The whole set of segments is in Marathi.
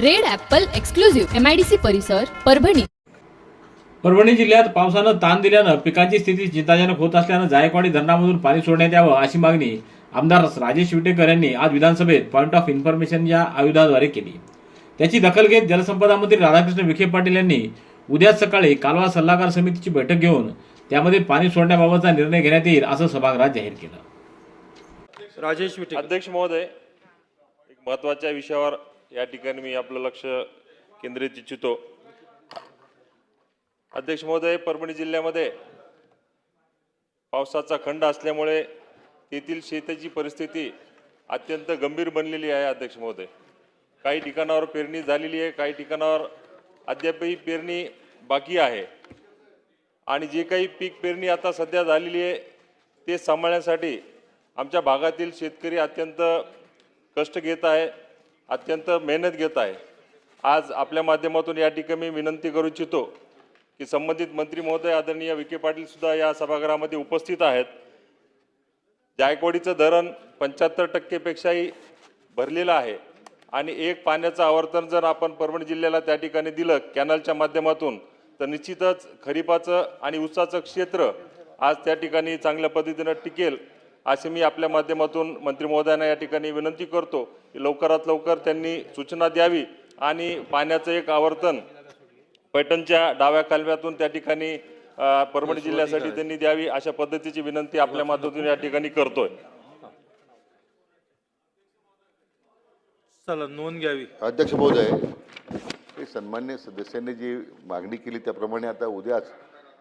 Red apple exclusive MIDC परिसर परभणी. परभणी जिल्ह्यात पावसानं ताण दिल्यानं पिकांची स्थिती चिंताजनक होत असल्यानं जायकवाडी धरणामधून पाणी सोडण्यात यावं अशी मागणी आमदार राजेश विटेकर यांनी आज विधानसभेत पॉइंट ऑफ इन्फॉर्मेशन या आयुधाद्वारे केली. त्याची दखल घेत जलसंपदा मंत्री राधाकृष्ण विखे पाटील यांनी उद्या सकाळी कालवा सल्लागार समितीची बैठक घेऊन त्यामध्ये पाणी सोडण्याबाबतचा निर्णय घेण्यात येईल असं सभागृहात जाहीर केलं. राजेश विटे अध्यक्ष महोदय एक महत्त्वाच्या विषयावर या ठिकाणी मी आपलं लक्ष केंद्रित इच्छितो. अध्यक्ष महोदय परभणी जिल्ह्यामध्ये पावसाचा खंड असल्यामुळे तेथील शेतीची परिस्थिती अत्यंत गंभीर बनलेली आहे अध्यक्ष महोदय. काही ठिकाणावर पेरणी झालेली आहे काही ठिकाणावर अद्यापही पेरणी बाकी आहे. आणि जे काही पीक पेरणी आता सध्या झालेली आहे ते सांभाळण्यासाठी आमच्या भागातील शेतकरी अत्यंत कष्ट घेत आहे. अत्यंत मेहनत घेत आहे. आज आपल्या माध्यमातून या ठिकाणी मी विनंती करू इच्छितो की संबंधित मंत्री महोदय आदरणीय विखे पाटीलसुद्धा या सभागृहामध्ये उपस्थित आहेत. जायकवाडीचं धरण पंच्याहत्तर टक्केपेक्षाही भरलेलं आहे आणि एक पाण्याचं आवर्तन जर आपण परभणी जिल्ह्याला त्या ठिकाणी दिलं कॅनलच्या माध्यमातून तर निश्चितच खरीपाचं आणि ऊसाचं क्षेत्र आज त्या ठिकाणी चांगल्या पद्धतीनं टिकेल. असे मी आपल्या माध्यमातून मंत्री महोदयांना या ठिकाणी विनंती करतो की लवकरात लवकर त्यांनी सूचना द्यावी आणि पाण्याचं एक आवर्तन पैठणच्या डाव्या कालव्यातून त्या ठिकाणी परभणी जिल्ह्यासाठी त्यांनी द्यावी अशा पद्धतीची विनंती आपल्या माध्यमातून या ठिकाणी करतोय. चला नोंद घ्यावी. अध्यक्ष महोदय सन्मान्य सदस्यांनी जी मागणी केली त्याप्रमाणे आता उद्याच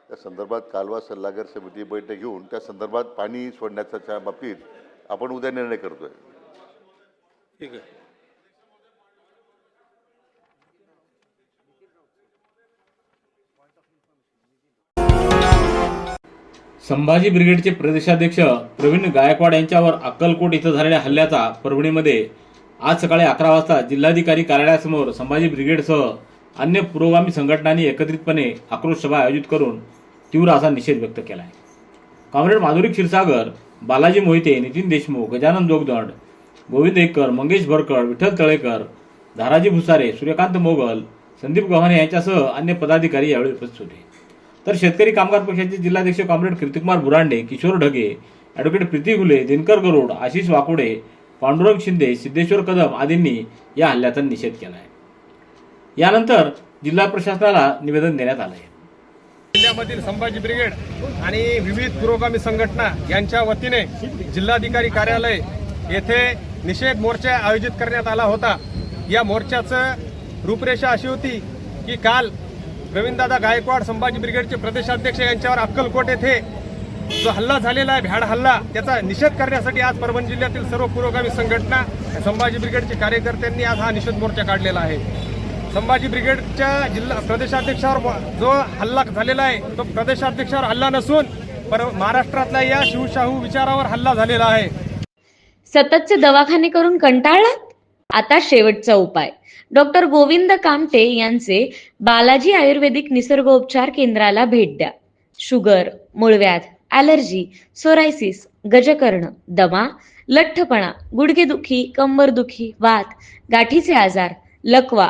त्या संदर्भात कालवा सल्लागार समिती बैठक घेऊन त्या संदर्भात पाणी सोडण्याच्या बाबतीत आपण उद्या निर्णय करतोय. ठीक आहे. संभाजी ब्रिगेडचे प्रदेशाध्यक्ष प्रवीण गायकवाड यांच्यावर अक्कलकोट इथं झालेल्या हल्ल्याचा परभणीमध्ये आज सकाळी अकरा वाजता जिल्हाधिकारी कार्यालयासमोर संभाजी ब्रिगेडसह अन्य पुरोगामी संघटनांनी एकत्रितपणे आक्रोश सभा आयोजित करून तीव्र असा निषेध व्यक्त केला आहे कॉम्रेड माधुरी क्षीरसागर बालाजी मोहिते नितीन देशमुख गजानन जोगदंड गोविंद एककर मंगेश भरकड विठ्ठल तळेकर धाराजी भुसारे सूर्यकांत मोगल संदीप गव्हाणे यांच्यासह अन्य पदाधिकारी यावेळी उपस्थित होते. तर शेतकरी कामगार पक्षाचे जिल्हाध्यक्ष कॉम्रेड कीर्तिकुमार बुरांडे किशोर ढगे ॲडव्होकेट प्रीती घुले दिनकर गरुड आशिष वाकुडे पांडुरंग शिंदे सिद्धेश्वर कदम आदींनी या हल्ल्याचा निषेध केला आहे यानंतर जिल्हा प्रशासनाला निवेदन देण्यात आलं आहे जिल्ह्यामधील संभाजी ब्रिगेड आणि विविध पुरोगामी संघटना यांच्या वतीने जिल्हाधिकारी कार्यालय येथे निषेध मोर्चा आयोजित करण्यात आला होता. या मोर्चाचं रूपरेषा अशी होती की काल प्रवीणदादा गायकवाड संभाजी ब्रिगेडचे प्रदेशाध्यक्ष यांच्यावर अक्कलकोट येथे जो हल्ला झालेला आहे भ्याड हल्ला त्याचा निषेध करण्यासाठी आज परभणी जिल्ह्यातील सर्व पुरोगामी संघटना संभाजी ब्रिगेडचे कार्यकर्त्यांनी आज हा निषेध मोर्चा काढलेला आहे. संभाजी ब्रिगेडच्या जिल्हा प्रदेशाध्यक्षावर जो हल्ला झालेला आहे तो प्रदेशाध्यक्षावर हल्ला नसून पर महाराष्ट्रातल्या या शिवशाहू विचारावर हल्ला झालेला आहे. सततचे दवाखाने करून कंटाळलात? आता शेवटचा उपाय. डॉक्टर गोविंद कामटे यांचे बालाजी आयुर्वेदिक निसर्गोपचार केंद्राला भेट द्या. शुगर मूळव्याध ॲलर्जी सोरायसिस गजकर्ण दमा लठ्ठपणा गुडघेदुखी कंबरदुखी वात गाठीचे आजार लकवा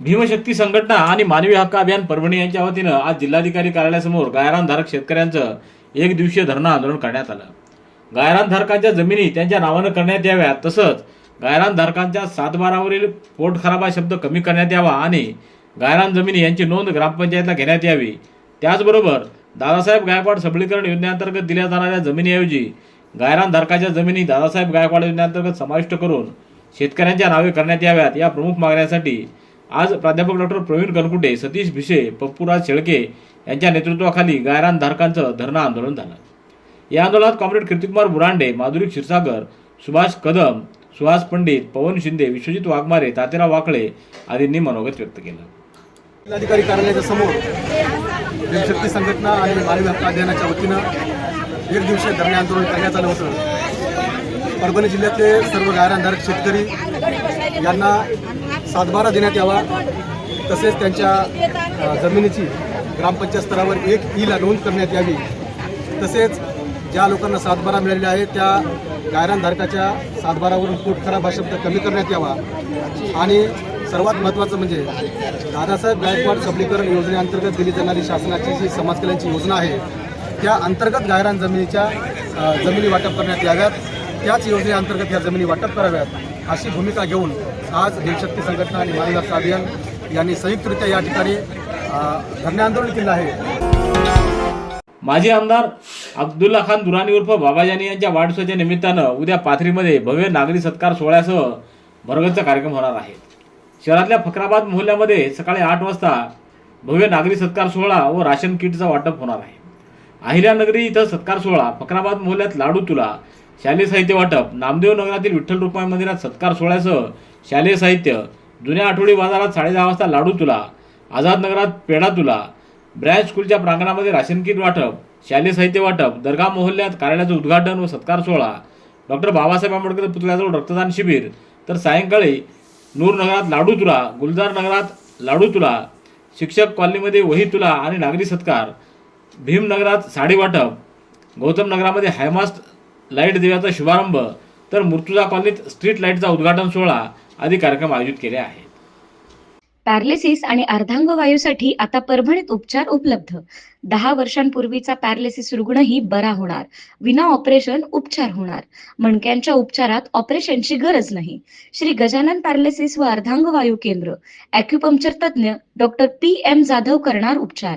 भीमशक्ती संघटना आणि मानवी हक्क अभियान परभणी यांच्या वतीनं आज जिल्हाधिकारी कार्यालयासमोर गायरानधारक शेतकऱ्यांचं एक दिवसीय धरणं आंदोलन करण्यात आलं. गायरानधारकांच्या जमिनी त्यांच्या नावानं करण्यात याव्यात तसंच गायरानधारकांच्या सातबारावरील पोट खराबा शब्द कमी करण्यात यावा आणि गायरान जमिनी यांची नोंद ग्रामपंचायतला घेण्यात यावी. त्याचबरोबर दादासाहेब गायकवाड सबलीकरण योजनेअंतर्गत दिल्या जाणाऱ्या जमिनीऐवजी गायरानधारकाच्या जमिनी दादासाहेब गायकवाड योजनेअंतर्गत समाविष्ट करून शेतकऱ्यांच्या नावे करण्यात याव्यात या प्रमुख मागण्यांसाठी आज प्राध्यापक डॉक्टर प्रवीण कनकुटे सतीश भिसे पप्पूराज शेळके यांच्या नेतृत्वाखाली गायरान धारकांचं धरणं आंदोलन झालं. या आंदोलनात कॉम्रेड कीर्तिकुमार बुरांडे माधुरी क्षीरसागर सुभाष कदम सुहास पंडित पवन शिंदे विश्वजित वाघमारे तातेराव वाकळे आदींनी मनोगत व्यक्त केलं. जिल्हाधिकारी कार्यालयाच्या समोर जनशक्ती संघटना आणि मानवी हक्क अभियानाच्या वतीनं एक दिवसीय धरणे आंदोलन करण्यात आलं होतं. परभणी जिल्ह्यातले सर्व गायरानधारक शेतकरी यांना सातबारा देण्यात यावा. तसेच त्यांच्या जमिनीची ग्रामपंचायत स्तरावर एक ईला नोंद करण्यात यावी. तसेच ज्या लोकांना सातबारा मिळालेला आहे त्या गायरानधारकाच्या सातबारावरून पोट खराब हा शब्द कमी करण्यात यावा. आणि सर्वात महत्त्वाचं म्हणजे दादासाहेब गायकवाड सबलीकरण योजनेअंतर्गत दिली जाणारी शासनाची जी समाज कल्याणची योजना आहे त्या अंतर्गत गायरान जमिनीच्या जमिनी वाटप करण्यात याव्यात. त्याच योजनेअंतर्गत या जमिनी वाटप कराव्यात अशी भूमिका घेऊन आज देशशक्ती संघटना आणि महाविकास अभियान यांनी संयुक्तरित्या या ठिकाणी धरणे आंदोलन केलं आहे. माजी आमदार अब्दुल्ला खान दुरानी उर्फ बाबाजानी यांच्या वाढदिवसाच्या निमित्तानं उद्या पाथरीमध्ये भव्य नागरी सत्कार सोहळ्यासह भरगच्च कार्यक्रम होणार आहे. शहरातल्या फकराबाद मोहल्ल्यामध्ये सकाळी आठ वाजता भव्य नागरी सत्कार सोहळा व राशन किटचं वाटप होणार आहे. अहिल्यानगरी इथं सत्कार सोहळा फकराबाद मोहल्ल्यात लाडू तुला शालेय साहित्य वाटप. नामदेव नगरातील विठ्ठल रुक्माई मंदिरात सत्कार सोहळ्यासह शालेय साहित्य जुन्या आठवडी बाजारात साडेदहा वाजता लाडू तुला आझाद नगरात पेढा तुला ब्रँच स्कूलच्या प्रांगणामध्ये राशन किट वाटप शालेय साहित्य वाटप दर्गा मोहल्ल्यात कार्यालयाचं उद्घाटन व सत्कार सोहळा. डॉक्टर बाबासाहेब आंबेडकर पुतळ्याजवळ रक्तदान शिबिर. तर सायंकाळी नूर नगरात लाडू तुला गुलजार नगरात लाडू तुला शिक्षक कॉलनीमध्ये वही तुला आणि नागरी सत्कार. भीमनगरात साडी वाटप. गौतम नगरामध्ये हायमास्ट लाइट दिव्याचा शुभारंभ तर मुर्तुजा कॉलनीत स्ट्रीट लाईटचा उद्घाटन सोहळा आदी कार्यक्रम आयोजित केले आहेत. पॅरालिसिस आणि अर्धांगवायूसाठी आता परभणीत उपचार उपलब्ध. दहा वर्षांपूर्वीचा पॅरालिसिस रुग्णही बरा होणार. विना ऑपरेशन उपचार होणार. मणक्यांच्या उपचारात ऑपरेशनची गरज नाही. श्री गजानन पॅरालिसिस व अर्धांगवायू केंद्र. अॅक्युपंक्चर तज्ज्ञ डॉक्टर पी एम जाधव करणार उपचार.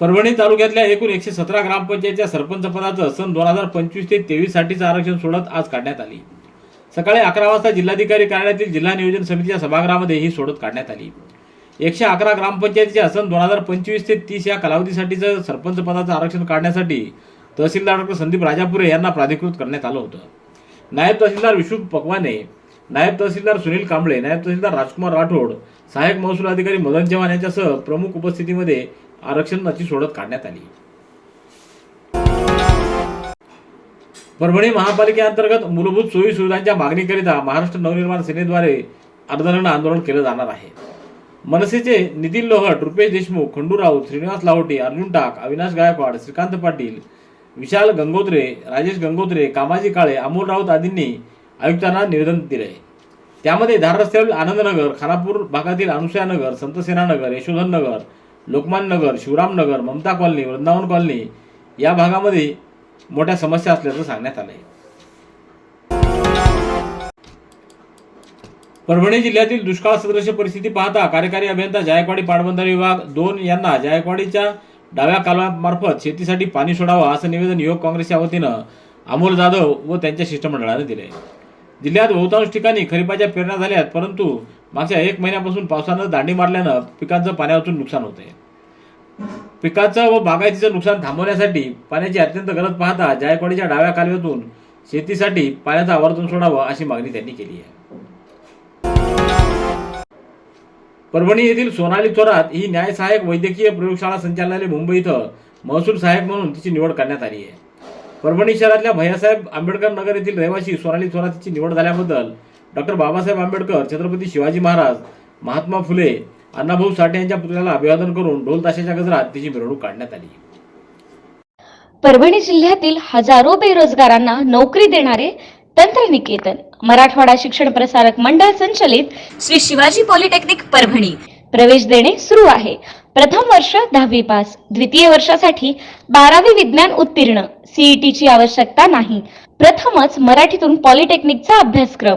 Parbhani तालुक्यातल्या एकूण एकशे सतरा ग्रामपंचायतच्या सरपंच पदाचं सन दोन हजार पंचवीस ते तेवीस साठीचं आरक्षण सोडत आज काढण्यात आली. सकाळी अकरा वाजता जिल्हाधिकारी कार्यालयातील जिल्हा नियोजन समितीच्या सभागृहामध्ये ही सोडत काढण्यात आली. एकशे अकरा ग्रामपंचायतीच्या सन दोन हजार पंचवीस ते तीस या कालावधीसाठीचं सरपंच पदाचं आरक्षण काढण्यासाठी तहसीलदार डॉक्टर संदीप राजापुरे यांना प्राधिकृत करण्यात आलं होतं. नायब तहसीलदार विष्णू पकवाने नायब तहसीलदार सुनील कांबळे नायब तहसीलदार राजकुमार राठोड सहाय्यक महसूल अधिकारी मदन चव्हाण यांच्यासह प्रमुख उपस्थितीमध्ये आरक्षणाची सोडत काढण्यात आली. परभणी महापालिकेअंतर्गत मूलभूत सोयी सुविधांच्या मागणीकरिता महाराष्ट्र नवनिर्माण सेनेद्वारे अर्धरण आंदोलन केलं जाणार आहे. मनसेचे नितीन लोहट रुपेश देशमुख खंडू राऊत श्रीनिवास लावटी अर्जुन टाक अविनाश गायकवाड श्रीकांत पाटील विशाल गंगोत्रे राजेश गंगोत्रे कामाजी काळे अमोल राऊत आदींनी आयुक्तांना निवेदन दिले. त्यामध्ये धार रस्त्यावरील आनंदनगर खानापूर भागातील अनुसयानगर संतसेनानगर यशोधन नगर लोकमान्य नगर शिवरामनगर ममता कॉलनी वृंदावन कॉलनी या भागामध्ये मोठ्या समस्या असल्याचं सांगण्यात आलंय. परभणी जिल्ह्यातील दुष्काळ सदृश परिस्थिती पाहता कार्यकारी अभियंता जायकवाडी पाटबंधारे विभाग दोन यांना जायकवाडीच्या डाव्या कालव्यामार्फत शेतीसाठी पाणी सोडावं असं निवेदन युवक काँग्रेसच्या वतीनं अमोल जाधव व त्यांच्या शिष्टमंडळाने दिले जिल्ह्यात बहुतांश ठिकाणी खरीपाच्या पेरण्या झाल्यात परंतु मागच्या एक महिन्यापासून पावसानं दांडी मारल्यानं पिकांचं पाण्यावरून नुकसान होते पिकाचं व बागायतीचं नुकसान थांबवण्यासाठी पाण्याची अत्यंत गरज पाहता जायकवाडीच्या डाव्या कालव्यातून शेतीसाठी पाण्याचं आवर्तन सोडावं अशी मागणी त्यांनी केली आहे. परभणी येथील सोनाली थोरात ही न्याय सहाय्यक वैद्यकीय प्रयोगशाळा संचालनालय मुंबई इथं महसूल सहाय्यक म्हणून तिची निवड करण्यात आली आहे. परभणी शहरातल्या भैयासाहेब आंबेडकर नगर येथील रहिवासी सोनाली थोरात हिची निवड झाल्याबद्दल डॉक्टर बाबासाहेब आंबेडकर छत्रपती शिवाजी महाराज महात्मा फुले अण्णाभाऊ साठे यांच्या पुतळ्याला अभिवादन करून ढोल ताशाच्या गजरात तिची मिरवणूक काढण्यात आली. परभणी जिल्ह्यातील हजारो बेरोजगारांना नोकरी देणारे तंत्रनिकेतन मराठवाडा शिक्षण प्रसारक मंडळ संचलित श्री शिवाजी पॉलिटेक्निक परभणी. प्रवेश देणे सुरू आहे. प्रथम वर्ष दहावी पास द्वितीय वर्षासाठी बारावी विज्ञान उत्तीर्ण सीईटीची आवश्यकता नाही. प्रथमच मराठीतून पॉलिटेक्निकचा अभ्यासक्रम.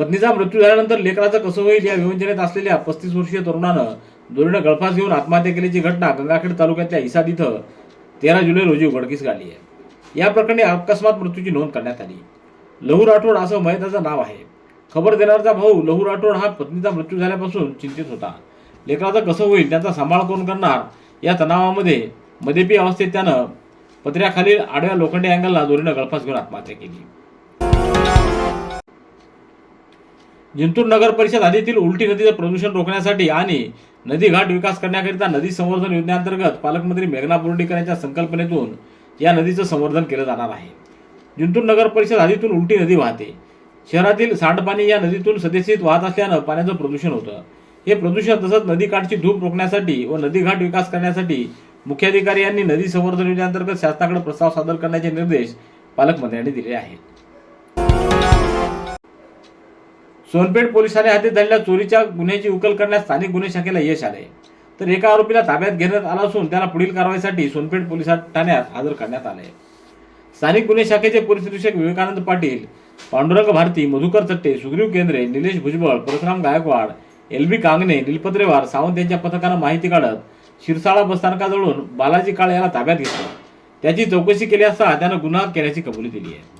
पत्नीचा मृत्यू झाल्यानंतर लेकराचं कसं होईल या विवंचनेत असलेल्या पस्तीस वर्षीय तरुणानं दोरीनं गळफास घेऊन आत्महत्या केल्याची घटना गंगाखेड तालुक्यातल्या इसाद इथं तेरा जुलै रोजी उघडकीस काढली आहे. या प्रकरणी अकस्मात मृत्यूची नोंद करण्यात आली. लहू राठोड असं मयताचं नाव आहे. खबर देणारचा भाऊ लहू राठोड हा पत्नीचा मृत्यू झाल्यापासून चिंतित होता. लेकराचं कसं होईल त्याचा सांभाळ कोण करणार या तणावामध्ये मदेपी अवस्थेत त्यानं पत्र्याखालील आडव्या लोखंडी अँगलला दोरीनं गळफास घेऊन आत्महत्या केली. जिंतूर नगर परिषद हद्दीतील उलटी नदीचं प्रदूषण रोखण्यासाठी आणि नदी घाट विकास करण्याकरिता नदी संवर्धन योजनेअंतर्गत पालकमंत्री मेघना बोर्डीकर यांच्या संकल्पनेतून या नदीचं संवर्धन केलं जाणार आहे. जिंतूर नगर परिषद हद्दीतून उलटी नदी वाहते. शहरातील सांडपाणी या नदीतून सदस्यित वाहत असल्यानं पाण्याचं प्रदूषण होतं. हे प्रदूषण तसंच नदीकाठची धूप रोखण्यासाठी व नदी घाट विकास करण्यासाठी मुख्याधिकारी यांनी नदी संवर्धन योजनेअंतर्गत शासनाकडे प्रस्ताव सादर करण्याचे निर्देश पालकमंत्र्यांनी दिले आहेत. सोनपेठ पोलिसांनी हाती झालेल्या चोरीच्या गुन्ह्याची उकल करण्यास स्थानिक गुन्हे शाखेला यश आले. तर एका आरोपीला ताब्यात घेण्यात आला असून त्याला पुढील कारवाईसाठी सोनपेठ पोलीस ठाण्यात हजर करण्यात आले. स्थानिक गुन्हे शाखेचे पोलीस निरीक्षक विवेकानंद पाटील पांडुरंग भारती मधुकर चट्टे सुग्रीव केंद्रे निलेश भुजबळ परशुराम गायकवाड एल बी कांगणे निलपत्रेवार सावंत यांच्या पथकानं माहिती काढत शिरसाळा बसस्थानकाजवळून बालाजी काळे याला ताब्यात घेतलं. त्याची चौकशी केली असता त्यानं गुन्हा केल्याची कबुली दिली आहे.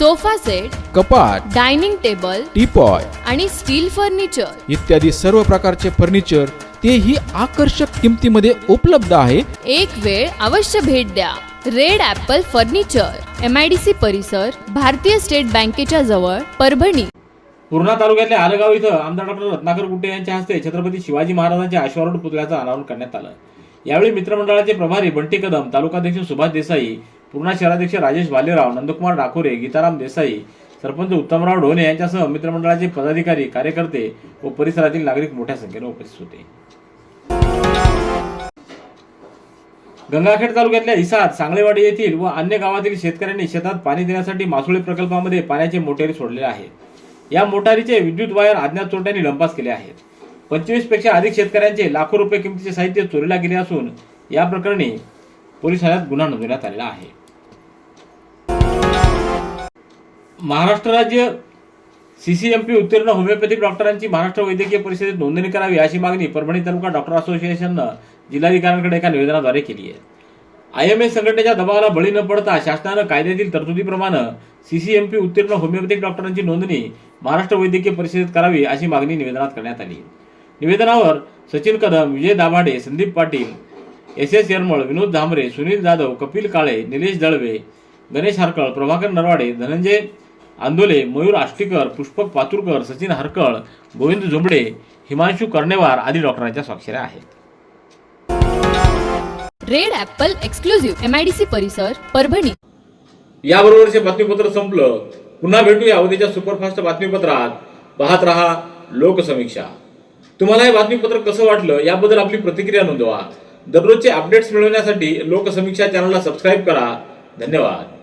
sofa set कपाट डायनिंग टेबल टीपॉय आणि स्टील फर्निचर. इत्यादी सर्व प्रकारचे फर्निचर तेही आकर्षक किमतीमध्ये उपलब्ध आहे. एक वेळ अवश्य भेट द्या. Red apple furniture M I D C परिसर भारतीय स्टेट बँकेच्या जवळ परभणी. पूर्णा तालुक्यातल्या आलगाव इथं आमदार डॉक्टर रत्नाकर गुट्टे यांच्या हस्ते छत्रपती शिवाजी महाराजांच्या अश्वारूढ पुतळ्याचं अनावरण करण्यात आलं. यावेळी मित्रमंडळाचे प्रभारी बंटी कदम तालुकाध्यक्ष सुभाष देसाई पूर्णा शहराध्यक्ष राजेश भालेराव नंदकुमार डाकोरे गीताराम देसाई सरपंच उत्तमराव ढोणे यांच्यासह मित्रमंडळाचे पदाधिकारी कार्यकर्ते व परिसरातील नागरिक मोठ्या संख्येने उपस्थित होते. गंगाखेड तालुक्यातल्या इसाद सांगळेवाडी येथील व अन्य गावातील शेतकऱ्यांनी शेतात पाणी देण्यासाठी मासोळी प्रकल्पामध्ये पाण्याचे मोटारी सोडलेले आहेत. या मोटारीचे विद्युत वायर अज्ञात चोरट्यांनी लंपास केले आहेत. पंचवीसपेक्षा अधिक शेतकऱ्यांचे लाखो रुपये किमतीचे साहित्य चोरीला गेले असून या प्रकरणी पोलीस ठाण्यात गुन्हा नोंदवण्यात आलेला आहे. महाराष्ट्र राज्य सी सी एम पी उत्तीर्ण होमिओपॅथिक डॉक्टरांची महाराष्ट्र वैद्यकीय परिषदेत नोंदणी करावी अशी मागणी परभणी तालुका डॉक्टर असोसिएशननं जिल्हाधिकाऱ्यांकडे एका निवेदनाद्वारे केली आहे. आय एम एस संघटनेच्या दबावाला बळी न पडता शासनानं कायद्यातील तरतुदीप्रमाणे सीसीएमपी उत्तीर्ण होमिओपॅथिक डॉक्टरांची नोंदणी महाराष्ट्र वैद्यकीय परिषदेत करावी अशी मागणी निवेदनात करण्यात आली. निवेदनावर सचिन कदम विजय दाभाडे संदीप पाटील एस एस येरमळ विनोद झांबरे सुनील जाधव कपिल काळे निलेश दळवे गणेश हरकळ प्रभाकर नरवाडे धनंजय आंदोले मयूर आष्टीकर पुष्पक पातुरकर सचिन हरकळ गोविंद झुंबडे हिमांशू कर्णेवार आदी डॉक्टरांच्या स्वाक्षऱ्या आहेत. Red apple exclusive M I D C परिसर परभणी. याबरोबरचे बातमीपत्र संपलं पुन्हा भेटूया उद्याच्या सुपरफास्ट बातमीपत्रात. पाहत रहा लोकसमीक्षा. तुम्हाला हे बातमीपत्र कसं वाटलं याबद्दल आपली प्रतिक्रिया नोंदवा. दररोजचे अपडेट्स मिळवण्यासाठी लोकसमीक्षा चॅनलला सबस्क्राईब करा. धन्यवाद.